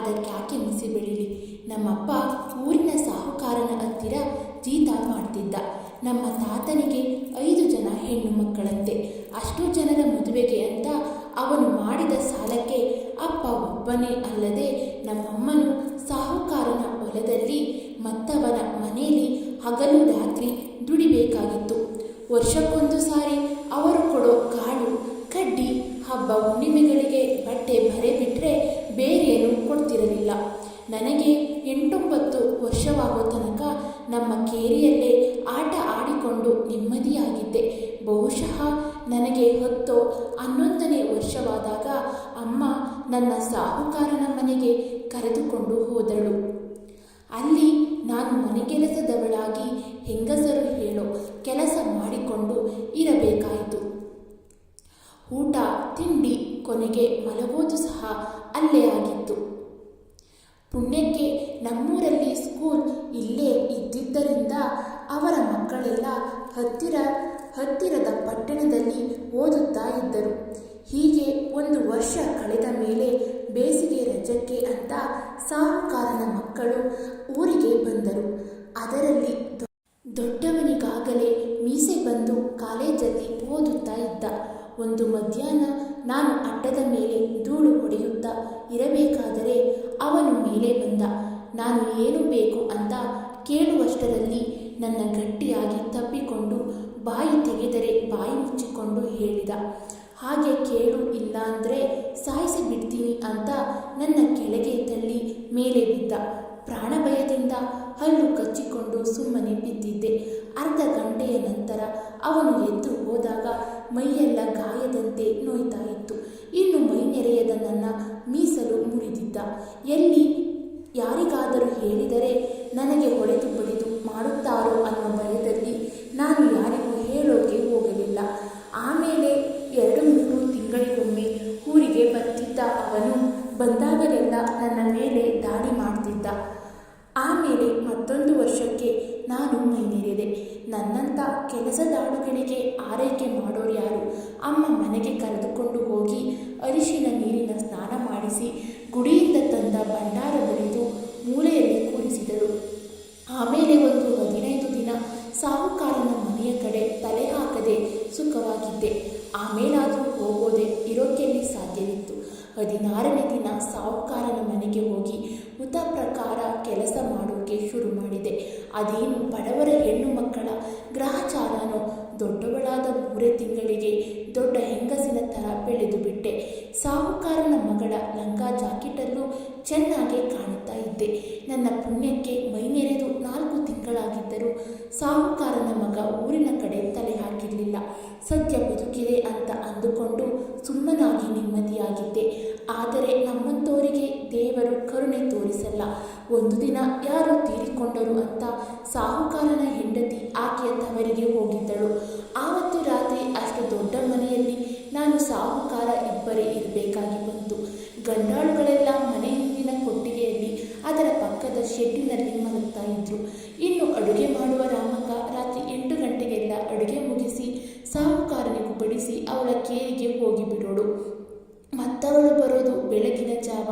ಅದಕ್ಯಾಕೆ ಮಿಸಿ ಬೆಳೀಲಿ. ನಮ್ಮಪ್ಪ ಊರಿನ ಸಾಹುಕಾರನ ಹತ್ತಿರ ಜೀತ ಮಾಡ್ತಿದ್ದ. ನಮ್ಮ ತಾತನಿಗೆ ಐದು ಜನ ಹೆಣ್ಣು ಮಕ್ಕಳಂತೆ. ಅಷ್ಟು ಜನರ ಮದುವೆಗೆ ಅಂತ ಅವನು ಮಾಡಿದ ಸಾಲಕ್ಕೆ ಅಪ್ಪ ಒಬ್ಬನೇ ಅಲ್ಲದೆ ನಮ್ಮಮ್ಮನು ಸಾಹುಕಾರನ ಹೊಲದಲ್ಲಿ ಮತ್ತವನ ಮನೆಯಲ್ಲಿ ಹಗಲು ನನಗೆ ಎಂಟೊಂಬತ್ತು ವರ್ಷವಾಗೋ ತನಕ ನಮ್ಮ ಕೇರಿಯಲ್ಲೇ ಆಟ ಆಡಿಕೊಂಡು ನೆಮ್ಮದಿಯಾಗಿದ್ದೆ. ಬಹುಶಃ ನನಗೆ ಹೊತ್ತು ಹನ್ನೊಂದನೇ ವರ್ಷವಾದಾಗ ಅಮ್ಮ ನನ್ನ ಸಾಹುಕಾರನ ಮನೆಗೆ ಕರೆದುಕೊಂಡು ಹೋದಳು. ಅಲ್ಲಿ ನಾನು ಮನೆಗೆಲಸದವಳಾಗಿ ಹೆಂಗಸರು ಹೇಳೋ ಕೆಲಸ ಮಾಡಿಕೊಂಡು ಇರಬೇಕಾಯಿತು. ಊಟ, ತಿಂಡಿ, ಕೊನೆಗೆ ಮಲಗೋದು ಸಹ ಅಲ್ಲೇ ಆಗಿತ್ತು. ಪುಣ್ಯಕ್ಕೆ ನಮ್ಮೂರಲ್ಲಿ ಸ್ಕೂಲ್ ಇಲ್ಲೇ ಇದ್ದಿದ್ದರಿಂದ ಅವರ ಮಕ್ಕಳೆಲ್ಲ ಹತ್ತಿರ, ಹತ್ತಿರದ ಪಟ್ಟಣದಲ್ಲಿ ಓದುತ್ತಾ ಇದ್ದರು. ಹೀಗೆ ಒಂದು ವರ್ಷ ಕಳೆದ ಮೇಲೆ ಬೇಸಿಗೆ ರಜಕ್ಕೆ ಅಂತ ಸಾಹುಕಾರನ ಮಕ್ಕಳು ಊರಿಗೆ ಬಂದರು. ಅದರಲ್ಲಿ ದೊಡ್ಡವನಿಗಾಗಲೇ ಮೀಸೆ ಬಂದು ಕಾಲೇಜಲ್ಲಿ ಓದುತ್ತಾ ಇದ್ದ. ಒಂದು ಮಧ್ಯಾಹ್ನ ನಾನು ಅಡ್ಡದ ಮೇಲೆ ಧೂಳು ಹೊಡೆಯುತ್ತಾ ಇರಬೇಕಾದರೆ ಅವನು ಮೇಲೆ ಬಂದ. ನಾನು ಏನು ಬೇಕು ಅಂತ ಕೇಳುವಷ್ಟರಲ್ಲಿ ನನ್ನ ಗಟ್ಟಿಯಾಗಿ ತಪ್ಪಿಕೊಂಡು ಬಾಯಿ ತೆಗೆದರೆ ಬಾಯಿ ಮುಚ್ಚಿಕೊಂಡು ಹೇಳಿದ. ಹಾಗೆ ಕೇಳು ಇಲ್ಲ ಅಂದರೆ ಸಾಯಿಸಿ ಬಿಡ್ತೀನಿ ಅಂತ ನನ್ನ ಕೆಳಗೆ ತಳ್ಳಿ ಮೇಲೆ ಬಿದ್ದ. ಪ್ರಾಣ ಭಯದಿಂದ ಹಲ್ಲು ಕಚ್ಚಿಕೊಂಡು ಸುಮ್ಮನೆ ಬಿದ್ದಿದ್ದೆ. ಅರ್ಧ ಗಂಟೆಯ ನಂತರ ಅವನು ಎದ್ದು ಹೋದಾಗ ಮೈಯೆಲ್ಲ ಗಾಯದಂತೆ ನೋಯ್ತಾ ಇತ್ತು. ಇನ್ನು ಮೈ ನೆರೆಯದ ನನ್ನ ಮೀಸಲು ಮುರಿದಿದ್ದ. ಎಲ್ಲಿ ಯಾರಿಗಾದರೂ ಹೇಳಿದರೆ ನನಗೆ ಹೊಡೆದು ಬಡಿದು ಮಾಡುತ್ತಾರೋ ಅನ್ನೋ ಭಯದಲ್ಲಿ ನಾನು ಯಾರಿಗೂ ಹೇಳೋಕೆ ಹೋಗಲಿಲ್ಲ. ಆಮೇಲೆ ಎರಡು ಮೂರು ತಿಂಗಳಿಗೊಮ್ಮೆ ಊರಿಗೆ ಬರ್ತಿದ್ದ ಅವನು ಬಂದಾಗಲೆಲ್ಲ ನನ್ನ ಮೇಲೆ ದಾಳಿ ಮಾಡ್ತಿದ್ದ. ಆಮೇಲೆ ಮತ್ತೊಂದು ವರ್ಷಕ್ಕೆ ನಾನು ಮೈನೇರಿದೆ ನನ್ನಂಥ ಕೆಲಸದಾಳುಗಳಿಗೆ ಆರೈಕೆ ಮಾಡೋರು ಯಾರು? ಅಮ್ಮ ಮನೆಗೆ ಕರೆದುಕೊಂಡು ಹೋಗಿ ಅರಿಶಿನ ನೀರಿನ ಸ್ನಾನ ಮಾಡಿಸಿ ಗುಡಿಯಿಂದ ತಂದ ಭಂಡಾರ ಬರೆದು ಮೂಲೆಯಲ್ಲಿ ಕೂರಿಸಿದರು ಆಮೇಲೆ ಒಂದು ಹದಿನೈದು ದಿನ ಸಾಹುಕಾರನ ಮನೆಯ ಕಡೆ ತಲೆ ಹಾಕದೆ ಸುಖವಾಗಿದ್ದೆ. ಆಮೇಲಾದರೂ ಹೋಗೋದೆ ಇರೋಕ್ಕೆಲ್ಲಿ ಸಾಧ್ಯವಿತ್ತು. ಹದಿನಾರನೇ ದಿನ ಸಾಹುಕಾರನ ಮನೆಗೆ ಹೋಗಿ ಹುತ ಪ್ರಕಾರ ಕೆಲಸ ಮಾಡೋಕೆ ಶುರು ಮಾಡಿದೆ. ಅದೇನು ಬಡವರ ಹೆಣ್ಣು ಮಕ್ಕಳ ಗ್ರಹಚಾರನೋ, ದೊಡ್ಡವಳಾದ ಮೂರೇ ತಿಂಗಳಿಗೆ ದೊಡ್ಡ ಹೆಂಗಸಿನ ಥರ ಬೆಳೆದು ಬಿಟ್ಟೆ. ಸಾಹುಕಾರನ ಮಗಳ ಲಂಗ ಜಾಕೆಟಲ್ಲೂ ಚೆನ್ನಾಗಿ ಕಾಣುತ್ತಾ ಇದ್ದೆ. ನನ್ನ ಪುಣ್ಯಕ್ಕೆ ಮೈನೆರೆದು ನಾಲ್ಕು ತಿಂಗಳಾಗಿದ್ದರೂ ಸಾಹುಕಾರನ ಮಗ ಊರಿನ ಕಡೆ ತಲೆ ಬಡಿಸಿ ಅವಳ ಕೇರಿಗೆ ಹೋಗಿಬಿಡೋಳು ಮತ್ತವಳು ಬರೋದು ಬೆಳಗಿನ ಜಾವ,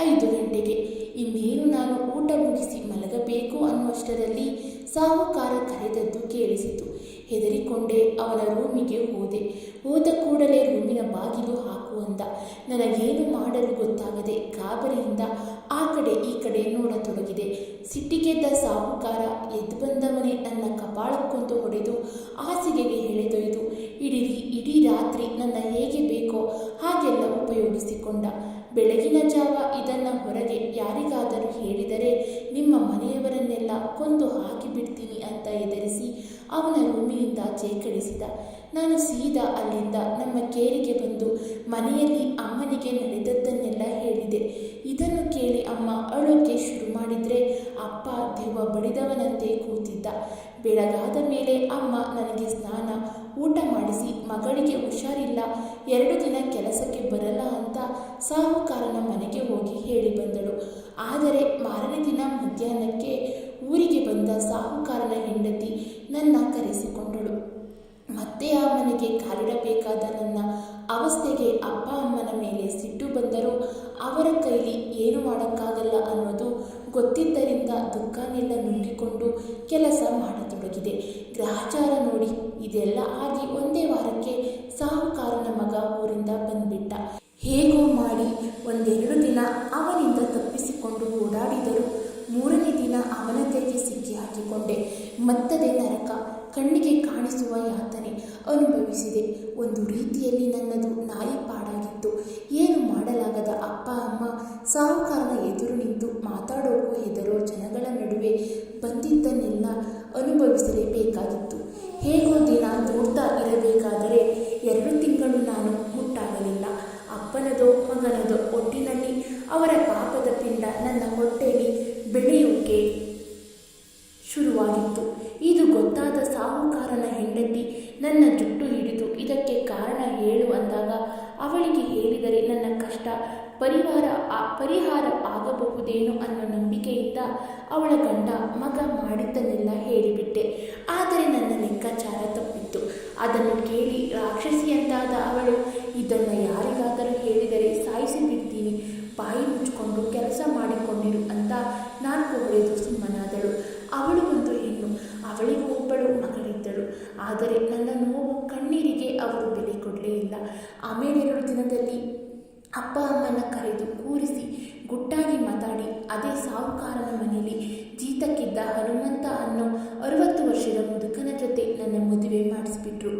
ಐದು ಗಂಟೆಗೆ. ಇನ್ನೇನು ನಾನು ಊಟ ಮುಗಿಸಿ ಮಲಗಬೇಕು ಅನ್ನುವಷ್ಟರಲ್ಲಿ ಸಾಹುಕಾರ ಕರೆದದ್ದು ಕೇಳಿಸಿತು. ಹೆದರಿಕೊಂಡೆ ಅವನ ರೂಮಿಗೆ ಹೋದೆ. ಹೋದ ಕೂಡಲೇ ರೂಮಿನ ಬಾಗಿಲು ಹಾಕು ಅಂದ. ನನಗೇನು ಮಾಡಲು ಗೊತ್ತಾಗದೆ ಗಾಬರಿಯಿಂದ ಆ ಕಡೆ ಈ ಕಡೆ ನೋಡತೊಡಗಿದೆ. ಸಿಟ್ಟಿಗೆದ್ದ ಸಾಹುಕಾರ ಎದ್ದು ಬಂದವನೇ ನನ್ನ ಕಪಾಳಕ್ಕೊಂದು ಹೊಡೆದು ಹಾಸಿಗೆಗೆ ಎಳೆದೊಯ್ದು. ಇಡೀ ಇಡೀ ರಾತ್ರಿ ನನ್ನ ಹೇಗೆ ಬೇಕೋ ಹಾಗೆಲ್ಲ ಉಪಯೋಗಿಸಿಕೊಂಡ. ಬೆಳಗಿನ ಜಾವ ಇದನ್ನು ಹೊರಗೆ ಯಾರಿಗಾದರೂ ಹೇಳಿದರೆ ನಿಮ್ಮ ಮನೆಯವರನ್ನೆಲ್ಲ ಕೊಂದು ಹಾಕಿಬಿಡ್ತೀನಿ ಅಂತ ಎದುರಿಸಿ ಅವನ ರೂಮಿನಿಂದ ಚೇಕಡಿಸಿದ ನಾನು ಸೀದಾ ಅಲ್ಲಿಂದ ನಮ್ಮ ಕೇರಿಗೆ ಬಂದು ಮನೆಯಲ್ಲಿ ಅಮ್ಮನಿಗೆ ನಡೆದದ್ದನ್ನೆಲ್ಲ ಹೇಳಿದೆ. ಇದನ್ನು ಕೇಳಿ ಅಮ್ಮ ಅಳೋಕೆ ಶುರು ಮಾಡಿದರೆ ಅಪ್ಪ ದೆವ್ವ ಬಡಿದವನಂತೆ ಕೂತಿದ್ದ. ಬೆಳಗಾದ ಮೇಲೆ ಅಮ್ಮ ನನಗೆ ಸ್ನಾನ ಊಟ ಮಾಡಿಸಿ ಮಗಳಿಗೆ ಹುಷಾರಿಲ್ಲ, ಎರಡು ದಿನ ಕೆಲಸಕ್ಕೆ ಬರಲ್ಲ ಅಂತ ಸಾಹುಕಾರನ ಮನೆಗೆ ಹೋಗಿ ಹೇಳಿ ಬಂದಳು. ಆದರೆ ಮಾರನೇ ದಿನ ಮಧ್ಯಾಹ್ನಕ್ಕೆ ಊರಿಗೆ ಬಂದ ಸಾಹುಕಾರನ ಹೆಂಡತಿ ನನ್ನ ಕರೆಸಿಕೊಂಡಳು. ಮತ್ತೆ ಆ ಮನೆಗೆ ಕಾಲಿಡಬೇಕಾದ ನನ್ನ ಅವಸ್ಥೆಗೆ ಅಪ್ಪ ಅಮ್ಮನ ಮೇಲೆ ಸಿಟ್ಟು ಬಂದರೂ ಅವರ ಕೈಲಿ ಏನು ಮಾಡೋಕ್ಕಾಗಲ್ಲ ಅನ್ನೋದು ಗೊತ್ತಿದ್ದರಿಂದ ದುಃಖನೆಲ್ಲ ನುಂಗಿಕೊಂಡು ಕೆಲಸ ಮಾಡತೊಡಗಿದೆ. ಗ್ರಹಚಾರ ನೋಡಿ, ಇದೆಲ್ಲ ಆಗಿ ಒಂದೇ ವಾರಕ್ಕೆ ಸಾಹುಕಾರನ ಮಗ ಊರಿಂದ ಬಂದ್ಬಿಟ್ಟ. ಹೇಗೋ ಮಾಡಿ ಒಂದೆರಡು ದಿನ ಅವನಿಂದ ತಪ್ಪಿಸಿಕೊಂಡು ಓಡಾಡಿದರು ಮೂರನೇ ದಿನ ಅವನ ಕೈಗೆ ಸಿಕ್ಕಿ ಹಾಕಿಕೊಂಡೆ. ಮತ್ತದೇ ನರಕ. ಕಣ್ಣಿಗೆ ಕಾಣಿಸುವ ಯಾತನೆ ಅನುಭವಿಸಿದೆ. ಒಂದು ರೀತಿಯಲ್ಲಿ ನನ್ನದು ನಾಯಿ ಪಾಡಾಗಿತ್ತು ಏನು ಮಾಡಲಾಗದ ಅಪ್ಪ, ಅಮ್ಮ? ಸಾಹುಕಾರನ ಎದುರು ನಿಂತು ಮಾತಾಡೋಕ್ಕೂ ಹೆದರೋ ಜನಗಳ ನಡುವೆ ಬಂದಿದ್ದನ್ನೆಲ್ಲ ಅನುಭವಿಸಲೇಬೇಕಾಗಿತ್ತು ಹೇಗೋ ದಿನ ನೋಡ್ತಾ ಇರಬೇಕಾದರೆ ಎರಡು ತಿಂಗಳು ನಾನು ಮುಟ್ಟಾಗಲಿಲ್ಲ. ಅಪ್ಪನದೋ ಮಗನದೋ ಒಟ್ಟಿನಲ್ಲಿ ಅವರ ಪಾಪದ ಪಿಂಡ ನನ್ನ ಹೊಟ್ಟೆಯಲ್ಲಿ ಬೆಳೆಯೋಕೆ ಶುರುವಾಗಿತ್ತು ಇದು ಗೊತ್ತಾದ ಸಾಹುಕಾರನ ಹೆಂಡತಿ ನನ್ನ ಜುಟ್ಟು ಹಿಡಿದು ಇದಕ್ಕೆ ಕಾರಣ ಹೇಳು ಅಂದಾಗ ಅವಳಿಗೆ ಹೇಳಿದರೆ ನನ್ನ ಕಷ್ಟ ಪರಿಹಾರ ಪರಿಹಾರ ಆಗಬಹುದೇನೋ ಅನ್ನೋ ನಂಬಿಕೆಯಿಂದ ಅವಳ ಗಂಡ ಮಗ ಮಾಡಿದ್ದನ್ನೆಲ್ಲ ಹೇಳಿಬಿಟ್ಟೆ. ಆದರೆ ನನ್ನ ಲೆಕ್ಕಾಚಾರ ತಪ್ಪಿತ್ತು. ಅದನ್ನು ಕೇಳಿ ರಾಕ್ಷಸಿಯಂತಾದ ಅವಳು, ಇದನ್ನು ಯಾರಿಗಾದರೂ ಹೇಳಿದರೆ ಸಾಯಿಸಿ ಬಿಡ್ತೀನಿ ಬಾಯಿ ಮುಚ್ಚಿಕೊಂಡು ಕೆಲಸ ಮಾಡಿಕೊಂಡಿರು ಅಂತ ನಾಲ್ಕು ಹೊಡೆದು ಸುಮ್ಮನಾದಳು ಅವಳು ಒಂದು ಹೆಣ್ಣು ಅವಳಿಗೂ ಒಬ್ಬಳು ಮಗಳಿದ್ದಳು ಆದರೆ ನನ್ನ ನೋವು ಕಣ್ಣೀರಿಗೆ ಅವರು ಬೆಲೆ ಕೊಡಲೇ ಇಲ್ಲ. ಆಮೇಲೆ ಎರಡು ದಿನದಲ್ಲಿ ಅಪ್ಪ ಅಮ್ಮನ ಕರೆದು ಕೂರಿಸಿ ಗುಟ್ಟಾಗಿ ಮಾತಾಡಿ, ಅದೇ ಸಾಹುಕಾರನ ಮನೆಯಲ್ಲಿ ಜೀತಕ್ಕಿದ್ದ ಹನುಮಂತ ಅನ್ನೋ ಅರವತ್ತು ವರ್ಷದ ಮುದುಕನ ಜೊತೆ ನನ್ನ ಮದುವೆ ಮಾಡಿಸ್ಬಿಟ್ರು.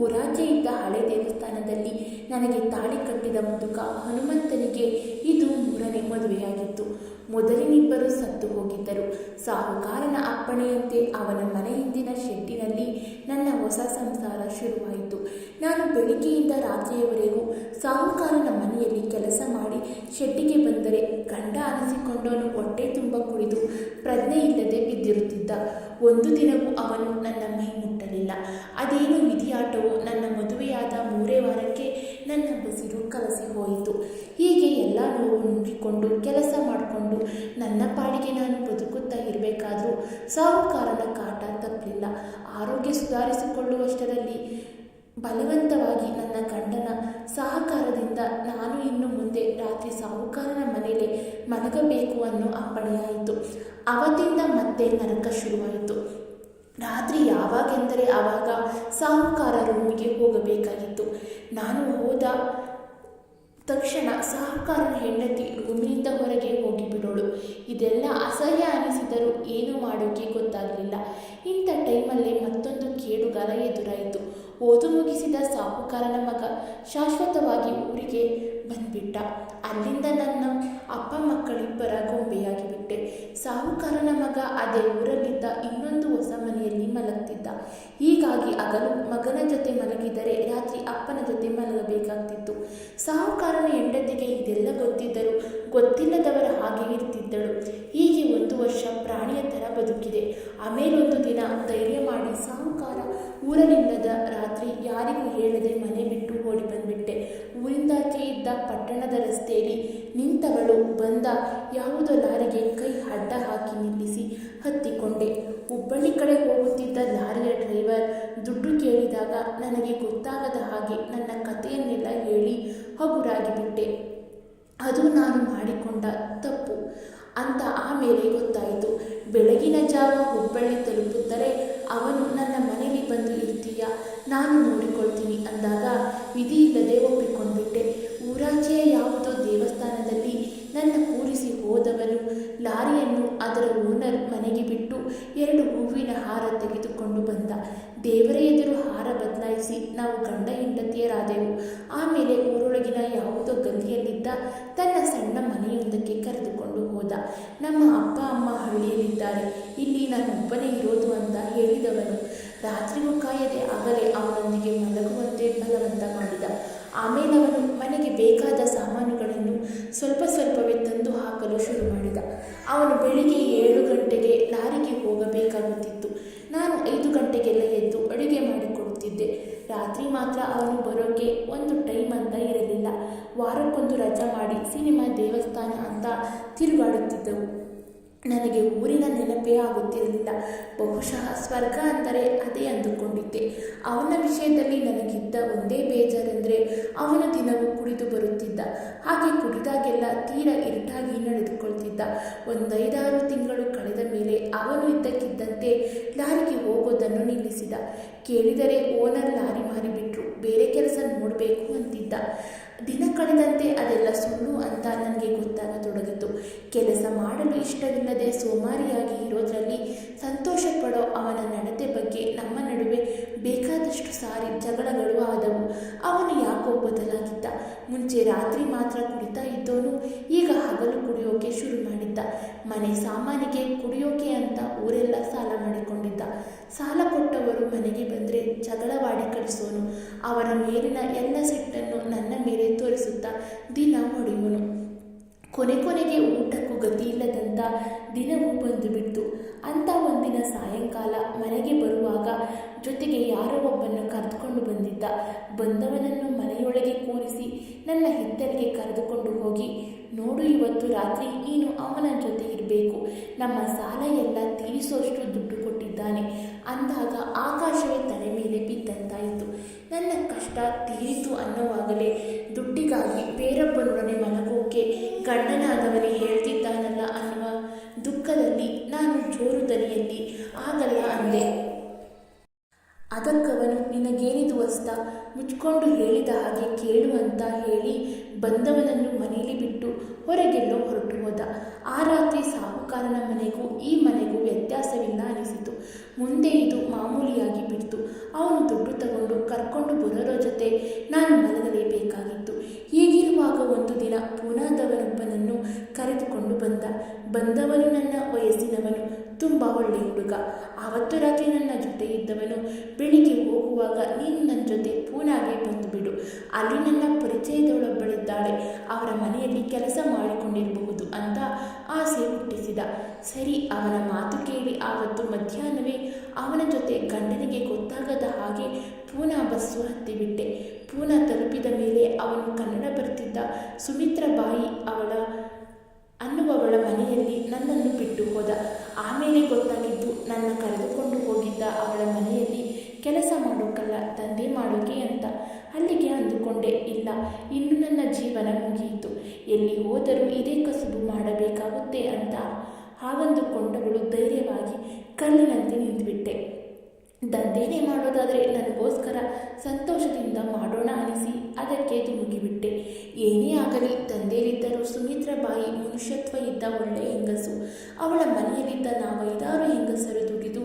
ಊರಾಚೆ ಇದ್ದ ಹಳೆ ದೇವಸ್ಥಾನದಲ್ಲಿ ನನಗೆ ತಾಳಿ ಕಟ್ಟಿದ ಮುದುಕ ಹನುಮಂತನಿಗೆ ಇದು ಮೂರನೇ ಮದುವೆಯಾಗಿತ್ತು. ಮೊದಲಿನಿಬ್ಬರು ಸತ್ತು ಹೋಗಿದ್ದರು. ಸಾಹುಕಾರನ ಅಪ್ಪಣೆಯಂತೆ ಅವನ ಮನೆ ಹಿಂದಿನ ಶೆಡ್ಡಿನಲ್ಲಿ ನನ್ನ ಹೊಸ ಸಂಸಾರ ಶುರುವಾಯಿತು. ನಾನು ಬೆಳಿಗ್ಗೆಯಿಂದ ರಾತ್ರಿಯವರೆಗೂ ಸಾಹುಕಾರನ ಮನೆಯಲ್ಲಿ ಕೆಲಸ ಮಾಡಿ ಶೆಟ್ಟಿಗೆ ಬಂದರೆ ಗಂಡ ಅನಿಸಿಕೊಂಡವನು ಹೊಟ್ಟೆ ತುಂಬ ಕುಡಿದು ಪ್ರಜ್ಞೆ ಇಲ್ಲದೆ ಬಿದ್ದಿರುತ್ತಿದ್ದ. ಒಂದು ದಿನವೂ ಅವನು ನನ್ನ ಮೈ ಮುಟ್ಟಲಿಲ್ಲ ಅದೇನು ವಿಧಿಯಾಟವು ನನ್ನ ಮದುವೆಯಾದ ಮೂರೇ ವಾರಕ್ಕೆ ನನ್ನ ಬಸಿರು ಕಲಸಿ ಹೋಯಿತು. ಹೀಗೆ ಎಲ್ಲ ನೋವು ನುಂಗಿಕೊಂಡು ಕೆಲಸ ಮಾಡಿಕೊಂಡು ನನ್ನ ಪಾಡಿಗೆ ನಾನು ಬದುಕುತ್ತಾ ಇರಬೇಕಾದ್ರೂ ಸಾಹುಕಾರನ ಕಾಟ ತಪ್ಪಲಿಲ್ಲ ಆರೋಗ್ಯ ಸುಧಾರಿಸಿಕೊಳ್ಳುವಷ್ಟರಲ್ಲಿ ಬಲವಂತವಾಗಿ ನನ್ನ ಗಂಡನ ಸಹಕಾರದಿಂದ ನಾನು ಇನ್ನು ಮುಂದೆ ರಾತ್ರಿ ಸಾಹುಕಾರನ ಮನೆಯಲ್ಲಿ ಮಲಗಬೇಕು ಅನ್ನೋ ಅಪ್ಪಣೆಯಾಯಿತು ಅವತ್ತಿಂದ ಮತ್ತೆ ನರಕ ಶುರುವಾಯಿತು. ರಾತ್ರಿ ಯಾವಾಗೆಂದರೆ ಆವಾಗ ಸಾಹುಕಾರ ರೂಮಿಗೆ ಹೋಗಬೇಕಾಗಿತ್ತು. ನಾನು ಹೋದ ತಕ್ಷಣ ಸಾಹುಕಾರನ ಹೆಂಡತಿ ರೂಮಿನಿಂದ ಹೊರಗೆ ಹೋಗಿಬಿಡೋಳು ಇದೆಲ್ಲ ಅಸಹ್ಯ ಅನಿಸಿದರೂ ಏನು ಮಾಡೋಕೆ ಗೊತ್ತಾಗಲಿಲ್ಲ. ಇಂಥ ಟೈಮಲ್ಲೇ ಮತ್ತೊಂದು ಕೇಡುಗಾಲ ಎದುರಾಯಿತು. ಓದು ಮುಗಿಸಿದ ಸಾಹುಕಾರನ ಮಗ ಶಾಶ್ವತವಾಗಿ ಊರಿಗೆ ಬಂದ್ಬಿಟ್ಟ. ಅಲ್ಲಿಂದ ನನ್ನ ಅಪ್ಪ ಮಕ್ಕಳಿಬ್ಬರ ಗೊಂಬೆಯಾಗಿಬಿಟ್ಟೆ. ಸಾಹುಕಾರನ ಮಗ ಅದೇ ಊರಲ್ಲಿದ್ದ ಇನ್ನೊಂದು ಹೊಸ ಮನೆಯಲ್ಲಿ ಮಲಗ್ತಿದ್ದ. ಹೀಗಾಗಿ ಹಗಲು ಮಗನ ಜೊತೆ ಮಲಗಿದರೆ ರಾತ್ರಿ ಅಪ್ಪನ ಜೊತೆ ಮಲಗಬೇಕಾಗ್ತಿತ್ತು. ಸಾಹುಕಾರನ ಹೆಂಡತಿಗೆ ಇದೆಲ್ಲ ಗೊತ್ತಿದ್ದರೂ ಗೊತ್ತಿಲ್ಲದವರ ಹಾಗೆ ಇರ್ತಿದ್ದಳು. ಹೀಗೆ ಒಂದು ವರ್ಷ ಪ್ರಾಣಿಯ ಥರ ಬದುಕಿದೆ. ಆಮೇಲೊಂದು ದಿನ ಧೈರ್ಯ ಮಾಡಿ ಸಾಹುಕಾರ ಊರಲಿಲ್ಲದ ರಾತ್ರಿ ಯಾರಿಗೂ ಹೇಳದೆ ಮನೆ ಬಿಟ್ಟು ಓಡಿ ಬಂದ್ಬಿಟ್ಟೆ ಊರಿಂದಾಚೆ ಪಟ್ಟಣದ ರಸ್ತೆಯಲ್ಲಿ ನಿಂತವಳು. ಬಂದ ಯಾವುದೋ ಲಾರಿಗೆ ಕೈ ಅಡ್ಡ ಹಾಕಿ ನಿಲ್ಲಿಸಿ ಹತ್ತಿಕೊಂಡೆ. ಹುಬ್ಬಳ್ಳಿ ಕಡೆ ಹೋಗುತ್ತಿದ್ದ ಲಾರಿಯ ಡ್ರೈವರ್ ದುಡ್ಡು ಕೇಳಿದಾಗ ನನಗೆ ಗೊತ್ತಾಗದ ಹಾಗೆ ನನ್ನ ಕಥೆಯನ್ನೆಲ್ಲ ಹೇಳಿ ಹಗುರಾಗಿಬಿಟ್ಟೆ ಅದು ನಾನು ಮಾಡಿಕೊಂಡ ತಪ್ಪು. ಅಂತ ಆಮೇಲೆ ಗೊತ್ತಾಯಿತು. ಬೆಳಗಿನ ಜಾವ ಹುಬ್ಬಳ್ಳಿ ತಲುಪುತ್ತಾರೆ ಅವನು ನನ್ನ ಮನೆಯಲ್ಲಿ ಬಂದು ಇರ್ತೀಯ? ನಾನು ನೋಡಿಕೊಳ್ತೀನಿ ಅಂದಾಗ, ವಿಧಿ ಇಲ್ಲದೆ ಒಪ್ಪಿಕೊಂಡ್ಬಿಟ್ಟೆ ಊರಾಚೆಯ ಯಾವುದೋ ದೇವಸ್ಥಾನದಲ್ಲಿ ನನ್ನ ಕೂರಿಸಿ ಹೋದವನು ಲಾರಿಯನ್ನು ಅದರ ಓನರ್ ಮನೆಗೆ ಬಿಟ್ಟು ಎರಡು ಹೂವಿನ ಹಾರ ತೆಗೆದುಕೊಂಡು ಬಂದ. ದೇವರ ಎದುರು ಹಾರ ಬದಲಾಯಿಸಿ ನಾವು ಗಂಡ ಹೆಂಡತಿಯರಾದೆವು. ಆಮೇಲೆ ಊರೊಳಗಿನ ಯಾವುದೋ ಗಲ್ಲಿಯಲ್ಲಿದ್ದ ತನ್ನ ಸಣ್ಣ ಮನೆಯೊಂದಕ್ಕೆ ಕರೆದುಕೊಂಡು ಹೋದ. ನಮ್ಮ ಅಪ್ಪ, ಅಮ್ಮ ಹಳ್ಳಿಯಲ್ಲಿದ್ದಾರೆ. ಇಲ್ಲಿ ನಾನೊಬ್ಬನೇ ಇರೋದು ಅಂತ ಹೇಳಿದವನು. ರಾತ್ರಿಗೂ ಕಾಯದೆ ಆಗಲೇ ಅವನೊಂದಿಗೆ ಮಲಗುವಂತೆ ಬಲವಂತ ಮಾಡಿದ. ಆಮೇಲೆ ಅವನು ಮನೆಗೆ ಮಾಡಿದ. ಅವನು ಬೆಳಿಗ್ಗೆ ಏಳು ಗಂಟೆಗೆ ಲಾರಿಗೆ ಹೋಗಬೇಕಾಗುತ್ತಿತ್ತು. ನಾನು ಐದು ಗಂಟೆಗೆಲ್ಲ ಎದ್ದು ಅಡುಗೆ ಮಾಡಿಕೊಡುತ್ತಿದ್ದೆ. ರಾತ್ರಿ ಮಾತ್ರ ಅವನು ಬರೋಕ್ಕೆ ಒಂದು ಟೈಮ್ ಅಂತ ಇರಲಿಲ್ಲ. ವಾರಕ್ಕೊಂದು ರಜಾ ಮಾಡಿ ಸಿನಿಮಾ ದೇವಸ್ಥಾನ ಅಂತ ತಿರುಗಾಡುತ್ತಿದ್ದವು. ನನಗೆ ಊರಿನ ನೆನಪೇ ಆಗುತ್ತಿರಲಿಲ್ಲ. ಬಹುಶಃ ಸ್ವರ್ಗ ಅಂದರೆ ಅದೇ ಅಂದುಕೊಂಡಿದ್ದೆ. ಅವನ ವಿಷಯದಲ್ಲಿ ನನಗಿದ್ದ ಒಂದೇ ಬೇಜಾರೆಂದರೆ ಅವನ ದಿನವೂ ಕುಡಿದು ಬರುತ್ತಿದ್ದ. ಹಾಗೆ ಕುಡಿದಾಗೆಲ್ಲ ತೀರ ಇರಿಟಾಗಿ ನಡೆದುಕೊಳ್ತಿದ್ದ. ಒಂದೈದಾರು ತಿಂಗಳು ಕಳೆದ ಮೇಲೆ ಅವನು ಇದ್ದಕ್ಕಿದ್ದಂತೆ ಲಾರಿಗೆ ಹೋಗೋದನ್ನು ನಿಲ್ಲಿಸಿದ. ಕೇಳಿದರೆ ಓನರ್ ಲಾರಿ ಮಾರಿಬಿಟ್ರು. ಬೇರೆ ಕೆಲಸ ನೋಡಬೇಕು ಅಂತಿದ್ದ. ದಿನ ಕಳೆದಂತೆ ಅದೆಲ್ಲ ಸುಳ್ಳು ಅಂತ ನನಗೆ ಗೊತ್ತಾಗತೊಡಗಿತು ಕೆಲಸ ಮಾಡಲು ಇಷ್ಟವಿಲ್ಲದೆ ಸೋಮಾರಿಯಾಗಿ ಇರೋದರಲ್ಲಿ ಸಂತೋಷ ಪಡೋ ಅವನ ನಡತೆ ಬಗ್ಗೆ ನಮ್ಮ ನಡುವೆ ಬೇಕಾದಷ್ಟು ಸಾರಿ ಜಗಳಗಳು ಆದವು. ಅವನು ಯಾಕೋ ಬದಲಾಗಿದ್ದ. ಮುಂಚೆ ರಾತ್ರಿ ಮಾತ್ರ ಕುಡಿತಾ ಇದ್ದವನು ಈಗ ಹಗಲು ಕುಡಿಯೋಕೆ ಶುರು ಮಾಡಿದ್ದ. ಮನೆ ಸಾಮಾನಿಗೆ ಕುಡಿಯೋಕೆ ಅಂತ ಊರೆಲ್ಲ ಸಾಲ ಮಾಡಿಕೊಂಡಿದ್ದ. ಸಾಲ ಕೊಟ್ಟವರು ಮನೆಗೆ ಬಂದರೆ ಜಗಳವಾಡಿ ಕಳಿಸೋನು. ಅವರ ಮೇಲಿನ ಎಲ್ಲ ಸಿಟ್ಟನ್ನು ನನ್ನ ಮೇಲೆ ತೋರಿಸುತ್ತಾ ದಿನ ಹೊಡೆಯುವನು ಕೊನೆ ಕೊನೆಗೆ ಊಟಕ್ಕೂ ಗತಿ ಇಲ್ಲದಂಥ ದಿನವೂ ಬಂದು ಬಿಡ್ತು ಅಂತ ಒಂದಿನ ಸಾಯಂಕಾಲ ಮನೆಗೆ ಬರುವಾಗ ಜೊತೆಗೆ ಯಾರೋ ಒಬ್ಬನ್ನು ಕರೆದುಕೊಂಡು ಬಂದಿದ್ದ. ಬಂದವನನ್ನು ಮನೆಯೊಳಗೆ ಕೂರಿಸಿ ನನ್ನ ಹಿತ್ತಲಿಗೆ ಕರೆದುಕೊಂಡು ಹೋಗಿ, ನೋಡು ಇವತ್ತು ರಾತ್ರಿ ನೀನು ಅವನ ಜೊತೆ ಇರಬೇಕು. ನಮ್ಮ ಸಾಲ ಎಲ್ಲ ತೀರಿಸುವಷ್ಟು ದುಡ್ಡು ಕೊಟ್ಟಿದ್ದಾನೆ. ಅಂದಾಗ ಆಕಾಶವೇ ತಲೆ ಮೇಲೆ ಬಿದ್ದಂತಾಯಿತು. ನನ್ನ ಕಷ್ಟ ತೀರಿತು ಅನ್ನೋವಾಗಲೇ ದುಡ್ಡಿಗಾಗಿ ಬೇರೊಬ್ಬನೊಡನೆ ಮಲಗೋಕೆ ಗಂಡನಾದವನೇ ಹೇಳ್ತಿದ್ದಾನಲ್ಲ ಆಗಲ್ಲ ಅಂದೆ ಅದಕ್ಕವನು, ನಿನಗೇನಿದು ವಸ್ತ? ಮುಚ್ಕೊಂಡು ಹೇಳಿದ ಹಾಗೆ ಕೇಳು ಅಂತ ಹೇಳಿ ಬಂದವನನ್ನು ಮನೆಯಲ್ಲಿ ಬಿಟ್ಟು ಹೊರಗೆಲ್ಲೋ ಹೊರಟು ಹೋದ. ಆ ರಾತ್ರಿ ಸಾಹುಕಾರನ ಮನೆಗೂ, ಈ ಮನೆಗೂ ವ್ಯತ್ಯಾಸವಿಲ್ಲ ಅನಿಸಿತು. ಮುಂದೆ ಇದು ಮಾಮೂಲಿಯಾಗಿ ಬಿಡ್ತು. ಅವನು ದುಡ್ಡು ತಗೊಂಡು ಕರ್ಕೊಂಡು ಬರೋರ ಜೊತೆ ನಾನು ಮಲಗಲೇಬೇಕಾಗಿತ್ತು ಹೀಗಿರುವಾಗ ಒಂದು ದಿನ ಪುನಾದವನೊಬ್ಬನನ್ನು ಕರೆದುಕೊಂಡು ಬಂದ. ಬಂದವನು ನನ್ನ ವಯಸ್ಸಿನವನು. ತುಂಬ ಒಳ್ಳೆಯ ಹುಡುಗ. ಆವತ್ತು ರಾತ್ರಿ ನನ್ನ ಜೊತೆ ಇದ್ದವನು ಬೆಳಿಗ್ಗೆ ಹೋಗುವಾಗ ನೀನು ನನ್ನ ಜೊತೆ ಪೂನಾಗೆ ಬಂದುಬಿಡು. ಅಲ್ಲಿ ನನ್ನ ಪರಿಚಯದವಳೊಬ್ಬಳಿದ್ದಾಳೆ. ಅವರ ಮನೆಯಲ್ಲಿ ಕೆಲಸ ಮಾಡಿಕೊಂಡಿರಬಹುದು ಅಂತ ಆಸೆ ಹುಟ್ಟಿಸಿದ. ಸರಿ, ಅವನ ಮಾತು ಕೇಳಿ ಆವತ್ತು ಮಧ್ಯಾಹ್ನವೇ ಅವನ ಜೊತೆ ಗಂಡನಿಗೆ ಗೊತ್ತಾಗದ ಹಾಗೆ ಪೂನಾ ಬಸ್ಸು ಹತ್ತಿಬಿಟ್ಟೆ. ಪೂನಾ ತಲುಪಿದ ಮೇಲೆ ಅವನು ಕನ್ನಡ ಬರ್ತಿದ್ದ ಸುಮಿತ್ರ ಬಾಯಿ ಅವಳ ಅನ್ನುವವಳ ಮನೆಯಲ್ಲಿ ನನ್ನನ್ನು ಬಿಟ್ಟು ಹೋದ. ಆಮೇಲೆ ಗೊತ್ತಾಗಿದ್ದು ನನ್ನ ಕರೆದುಕೊಂಡು ಹೋಗಿದ್ದ ಅವಳ ಮನೆಯಲ್ಲಿ ಕೆಲಸ ಮಾಡೋಕ್ಕಲ್ಲ ತಂದೆ ಮಾಡೋಕೆ ಅಂತ. ಅಲ್ಲಿಗೆ ಅಂದುಕೊಂಡೆ, ಇಲ್ಲ, ಇನ್ನು ನನ್ನ ಜೀವನ ಮುಗಿಯಿತು. ಎಲ್ಲಿ ಹೋದರೂ ಇದೇ ಕಸುಬು ಮಾಡಬೇಕಾಗುತ್ತೆ ಅಂತ ಹಾಗಂದುಕೊಂಡವಳು ಧೈರ್ಯವಾಗಿ ಕಲ್ಲಿನಂತೆ ನಿಂತುಬಿಟ್ಟೆ. ದಂಧೆನೇ ಮಾಡೋದಾದರೆ ನನಗೋಸ್ಕರ ಸಂತೋಷದಿಂದ ಮಾಡೋಣ ಅನಿಸಿ ಅದಕ್ಕೆ ತುಮುಗಿಬಿಟ್ಟೆ ಏನೇ ಆಗಲಿ, ತಂದೆಯಲ್ಲಿದ್ದರೂ ಸುಮಿತ್ರ ಬಾಯಿ ಮನುಷ್ಯತ್ವ ಇದ್ದ ಒಳ್ಳೆಯ ಹೆಂಗಸು. ಅವಳ ಮನೆಯಲ್ಲಿದ್ದ ನಾವೈದಾರು ಹೆಂಗಸರು ದುಡಿದು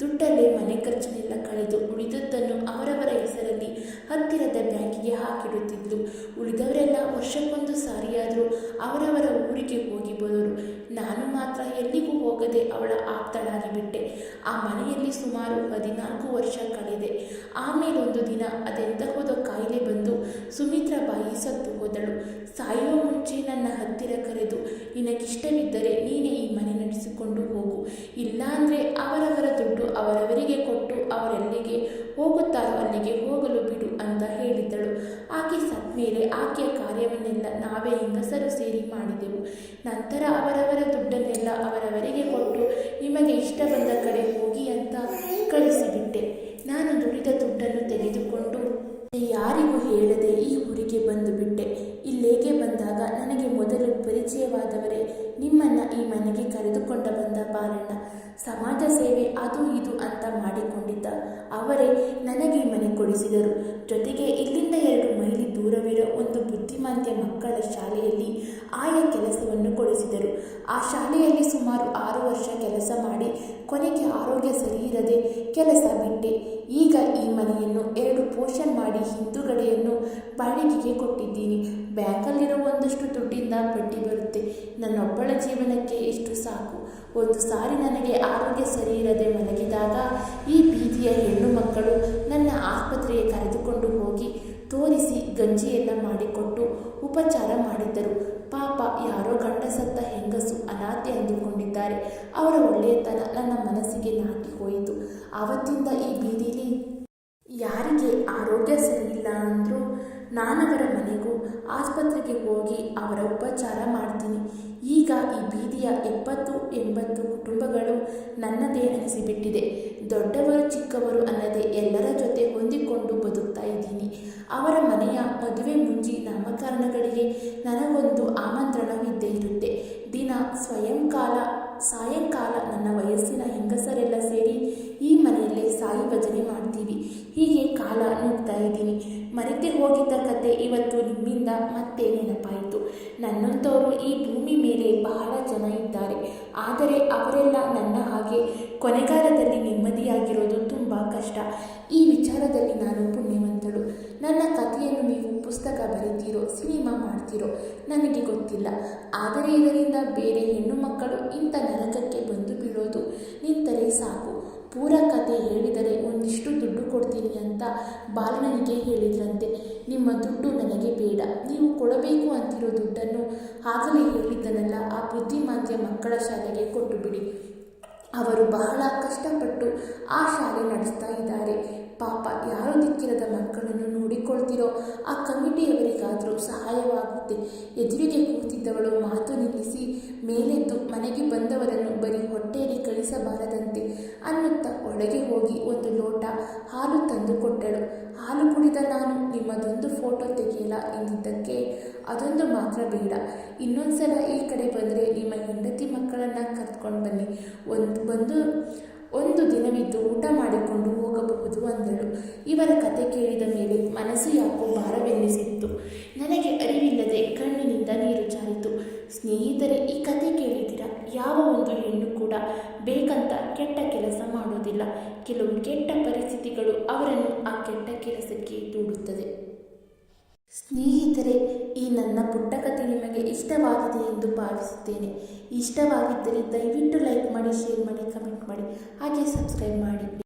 ದುಡ್ಡಲ್ಲೇ ಮನೆ ಖರ್ಚನ್ನೆಲ್ಲ ಕಳೆದು ಉಳಿದದ್ದನ್ನು ಅವರವರ ಹೆಸರಲ್ಲಿ ಹತ್ತಿರದ ಬ್ಯಾಂಕಿಗೆ ಹಾಕಿಡುತ್ತಿದ್ಲು. ಉಳಿದವರೆಲ್ಲ ವರ್ಷಕ್ಕೊಂದು ಸಾರಿಯಾದರೂ ಅವರವರ ಊರಿಗೆ ಹೋಗಿ ಬರೋರು. ನಾನು ಮಾತ್ರ ಎಲ್ಲಿಗೂ ಹೋಗದೆ ಅವಳ ಆಪ್ತಳಾಗಿಬಿಟ್ಟೆ ಆ ಮನೆಯಲ್ಲಿ ಸುಮಾರು ಹದಿನಾಲ್ಕು ವರ್ಷ ಕಳೆದೆ. ಆಮೇಲೊಂದು ದಿನ ಅದೆಂತಹೋದ ಕಾಯಿಲೆ ಬಂದು ಸುಮಿತ್ರ ಬಾಯಿ ಸತ್ತು ಹೋದಳು. ಸಾಯುವ ಮುಂಚೆ ನನ್ನ ಹತ್ತಿರ ಕರೆದು, ನಿನಗಿಷ್ಟವಿದ್ದರೆ ನೀನೇ ಈ ಮನೆ ನಡೆಸಿಕೊಂಡು ಹೋಗು. ಇಲ್ಲಾಂದರೆ ಅವರವರ ದುಡ್ಡು ಅವರವರಿಗೆ ಕೊಟ್ಟು ಅವರೆಲ್ಲಿಗೆ ಹೋಗುತ್ತಾರೋ ಅಲ್ಲಿಗೆ ಹೋಗಲು ಬಿಡು ಅಂತ ಹೇಳಿದ್ದಳು ಆಕೆ ಸತ್ಮೇಲೆ ಆಕೆಯ ಕಾರ್ಯವನ್ನೆಲ್ಲ ನಾವೇ ಹೆಂಗಸರು ಸೇರಿ ಮಾಡಿದೆವು. ನಂತರ ಅವರವರ ದುಡ್ಡನ್ನೆಲ್ಲ ಅವರವರಿಗೆ ಕೊಟ್ಟು ನಿಮಗೆ ಇಷ್ಟ ಬಂದ ಕಡೆ ಹೋಗಿ ಅಂತ ಕಳಿಸಿಬಿಟ್ಟೆ. ನಾನು ದುಡಿದ ದುಡ್ಡನ್ನು ತೆಗೆದುಕೊಂಡು ಯಾರಿಗೂ ಹೇಳದೆ ಈ ಊರಿಗೆ ಬಂದು ಬಿಟ್ಟೆ. ಇಲ್ಲೇಗೆ ಬಂದಾಗ ನನಗೆ ಮೊದಲು ಪರಿಚಯವಾದವರೇ ನಿಮ್ಮನ್ನು ಈ ಮನೆಗೆ ಕರೆದುಕೊಂಡ ಬಂದ ಬಾರಣ್ಣ, ಸಮಾಜ ಸೇವೆ ಅದು ಇದು ಅಂತ ಮಾಡಿಕೊಂಡಿದ್ದ. ಅವರೇ ನನಗೆ ಮನೆ ಕೊಡಿಸಿದರು. ಜೊತೆಗೆ ಇಲ್ಲಿಂದ ಎರಡು ಮೈಲಿ ದೂರವಿರೋ ಒಂದು ಬುದ್ಧಿಮಾಂತ್ಯ ಮಕ್ಕಳ ಶಾಲೆಯಲ್ಲಿ ಆಯಾ ಕೆಲಸವನ್ನು ಕೊಡಿಸಿದರು. ಆ ಶಾಲೆಯಲ್ಲಿ ಸುಮಾರು ಆರು ವರ್ಷ ಕೆಲಸ ಮಾಡಿ ಕೊನೆಗೆ ಆರೋಗ್ಯ ಸರಿಯಿರದೆ ಕೆಲಸ ಬಿಟ್ಟೆ. ಈಗ ಈ ಮನೆಯನ್ನು ಎರಡು ಪೋಷನ್ ಮಾಡಿ ಹಿಂದುಗಡೆಯನ್ನು ಬಾಡಿಗೆಗೆ ಕೊಟ್ಟಿದ್ದೀನಿ. ಬ್ಯಾಂಕಲ್ಲಿರೋ ಒಂದಷ್ಟು ದುಡ್ಡಿಂದ ಬಡ್ಡಿ ಬರುತ್ತೆ. ನನ್ನೊಬ್ಬಳ ಜೀವನಕ್ಕೆ ಇಷ್ಟು ಸಾಕು. ಒಂದು ಸಾರಿ ನನಗೆ ಆರೋಗ್ಯ ಸರಿಯಿರದೆ ಮಲಗಿದಾಗ ಈ ಬೀದಿಯ ಹೆಣ್ಣು ಮಕ್ಕಳು ನನ್ನ ಆಸ್ಪತ್ರೆಗೆ ಕರೆದುಕೊಂಡು ಹೋಗಿ ತೋರಿಸಿ ಗಂಜಿಯನ್ನು ಮಾಡಿಕೊಟ್ಟು ಉಪಚಾರ ಮಾಡಿದ್ದರು. ಪಾಪ ಯಾರೋ ಗಂಡ ಸತ್ತ ಹೆಂಗಸು ಅನಾಥೆ ಅಂದುಕೊಂಡಿದ್ದಾರೆ. ಅವರ ಒಳ್ಳೆಯತನ ನನ್ನ ಮನಸ್ಸಿಗೆ ನಾಟಿ ಹೋಯಿತು. ಆವತ್ತಿಂದ ಈ ಬೀದಿಲಿ ಯಾರಿಗೆ ಆರೋಗ್ಯ ಸರಿ ಇಲ್ಲ ಅಂದರೂ ನಾನವರ ಮನೆಗೂ ಆಸ್ಪತ್ರೆಗೆ ಹೋಗಿ ಅವರ ಉಪಚಾರ ಮಾಡ್ತೀನಿ. ಈಗ ಈ ಬೀದಿಯ ಎಪ್ಪತ್ತು ಎಂಬತ್ತು ಕುಟುಂಬಗಳು ನನ್ನದೇ ಅನಿಸಿಬಿಟ್ಟಿದೆ. ದೊಡ್ಡವರು ಚಿಕ್ಕವರು ಅನ್ನದೇ ಎಲ್ಲರ ಜೊತೆ ಹೊಂದಿಕೊಂಡು ಬದುಕ್ತಾ ಇದ್ದೀನಿ. ಅವರ ಮನೆಯ ಮದುವೆ ಮುಂಜಿ ನಾಮಕರಣಗಳಿಗೆ ನನಗೊಂದು ಆಮಂತ್ರಣವಿದ್ದೇ ಇರುತ್ತೆ. ದಿನ ಸ್ವಯಂಕಾಲ, ಸಾಯಂಕಾಲ ನನ್ನ ವಯಸ್ಸಿನ ಹೆಂಗಸರೆಲ್ಲ ಸೇರಿ ಈ ಮನೆಯಲ್ಲೇ ಸಾಯಿ ಭಜನೆ ಮಾಡ್ತೀವಿ. ಹೀಗೆ ಕಾಲ ನೋಡ್ತಾ ಇದ್ದೀನಿ. ಮರೆತೆ ಹೋಗಿದ್ದ ಕತೆ ಇವತ್ತು ನಿಮ್ಮಿಂದ ಮತ್ತೆ ನೆನಪಾಯಿತು. ನನ್ನಂಥವರು ಈ ಭೂಮಿ ಮೇಲೆ ಬಹಳ ಜನ ಇದ್ದಾರೆ. ಆದರೆ ಅವರೆಲ್ಲ ನನ್ನ ಹಾಗೆ ಕೊನೆಗಾಲದಲ್ಲಿ ನೆಮ್ಮದಿಯಾಗಿರೋದು ತುಂಬ ಕಷ್ಟ. ಈ ವಿಚಾರದಲ್ಲಿ ನಾನು ಪುಣ್ಯವಂತಳು. ನನ್ನ ಕಥೆಯನ್ನು ನೀವು ಪುಸ್ತಕ ಬರೀತೀರೋ ಸಿನಿಮಾ ಮಾಡ್ತೀರೋ ನನಗೆ ಗೊತ್ತಿಲ್ಲ. ಆದರೆ ಇದರಿಂದ ಬೇರೆ ಹೆಣ್ಣು ಮಕ್ಕಳು ಇಂಥ ನರಕಕ್ಕೆ ಬಂದು ಬೀಳೋದು ನಿಂತರೆ ಸಾಕು. ಪೂರ ಕತೆ ಹೇಳಿದರೆ ಒಂದಿಷ್ಟು ದುಡ್ಡು ಕೊಡ್ತೀನಿ ಅಂತ ಬಾಲನಿಗೆ ಹೇಳಿದ್ರಂತೆ. ನಿಮ್ಮ ದುಡ್ಡು ನನಗೆ ಬೇಡ. ನೀವು ಕೊಡಬೇಕು ಅಂತಿರೋ ದುಡ್ಡನ್ನು ಆಗಲೇ ಹೇಳಿದ್ದನಲ್ಲ. ಆ ಬುದ್ಧಿಮಾಂದ್ಯ ಮಕ್ಕಳ ಶಾಲೆಗೆ ಕೊಟ್ಟು ಬಿಡಿ. ಅವರು ಬಹಳ ಕಷ್ಟಪಟ್ಟು ಆ ಶಾಲೆ ನಡೆಸ್ತಾ ಇದ್ದಾರೆ. ಪಾಪ ಯಾರು ದಿಕ್ಕಿರದ ಮಕ್ಕಳನ್ನು ನೋಡಿಕೊಳ್ತಿರೋ ಆ ಕಮಿಟಿಯವರಿಗಾದರೂ ಸಹಾಯವಾಗುತ್ತೆ. ಎದುರಿಗೆ ಕೂತಿದ್ದವಳು ಮಾತು ನಿಲ್ಲಿಸಿ ಮೇಲೆದ್ದು ಮನೆಗೆ ಬಂದವರನ್ನು ಬರೀ ಹೊಟ್ಟೆಯಲ್ಲಿ ಕಳಿಸಬಾರದಂತೆ ಅನ್ನುತ್ತ ಒಳಗೆ ಹೋಗಿ ಒಂದು ಲೋಟ ಹಾಲು ತಂದು ಕೊಟ್ಟಳು. ಹಾಲು ಕುಡಿದ ನಾನು ನಿಮ್ಮದೊಂದು ಫೋಟೋ ತೆಗೆಯಲ್ಲ ಎಂದಿದ್ದಕ್ಕೆ? ಅದೊಂದು ಮಾತ್ರ ಬೇಡ. ಇನ್ನೊಂದು ಸಲ ಈ ಕಡೆ ಬಂದರೆ ನಿಮ್ಮ ಹೆಂಡತಿ ಮಕ್ಕಳನ್ನು ಕರ್ಕೊಂಡು ಬನ್ನಿ. ಒಂದು, ಬಂದು, ಒಂದು ದಿನವಿದ್ದು ಊಟ ಮಾಡಿಕೊಂಡು ಹೋಗಬಹುದು ಅಂದಳು. ಇವರ ಕತೆ ಕೇಳಿದ ಮೇಲೆ ಮನಸ್ಸು ಯಾಕೋ ಭಾರವೆನ್ನಿಸಿತ್ತು. ನನಗೆ ಅರಿವಿಲ್ಲದೆ ಕಣ್ಣಿನಿಂದ ನೀರು ಜಾರಿತು ಸ್ನೇಹಿತರೆ, ಈ ಕತೆ ಕೇಳಿದಿರ ಯಾವ ಒಂದು ಹೆಣ್ಣು ಕೂಡ ಬೇಕಂತ ಕೆಟ್ಟ ಕೆಲಸ ಮಾಡೋದಿಲ್ಲ ಕೆಲವು ಕೆಟ್ಟ ಪರಿಸ್ಥಿತಿಗಳು ಅವರನ್ನು ಆ ಕೆಟ್ಟ ಕೆಲಸಕ್ಕೆ ದೂಡುತ್ತದೆ. ಸ್ನೇಹಿತರೆ, ಈ ನನ್ನ ಪುಟ್ಟ ಕಥೆ ನಿಮಗೆ ಇಷ್ಟವಾಗಿದೆ ಎಂದು ಭಾವಿಸುತ್ತೇನೆ. ಇಷ್ಟವಾಗಿದ್ದರೆ ದಯವಿಟ್ಟು ಲೈಕ್ ಮಾಡಿ, ಶೇರ್ ಮಾಡಿ, ಕಮೆಂಟ್ ಮಾಡಿ. ಹಾಗೆ ಸಬ್ಸ್ಕ್ರೈಬ್ ಮಾಡಿ.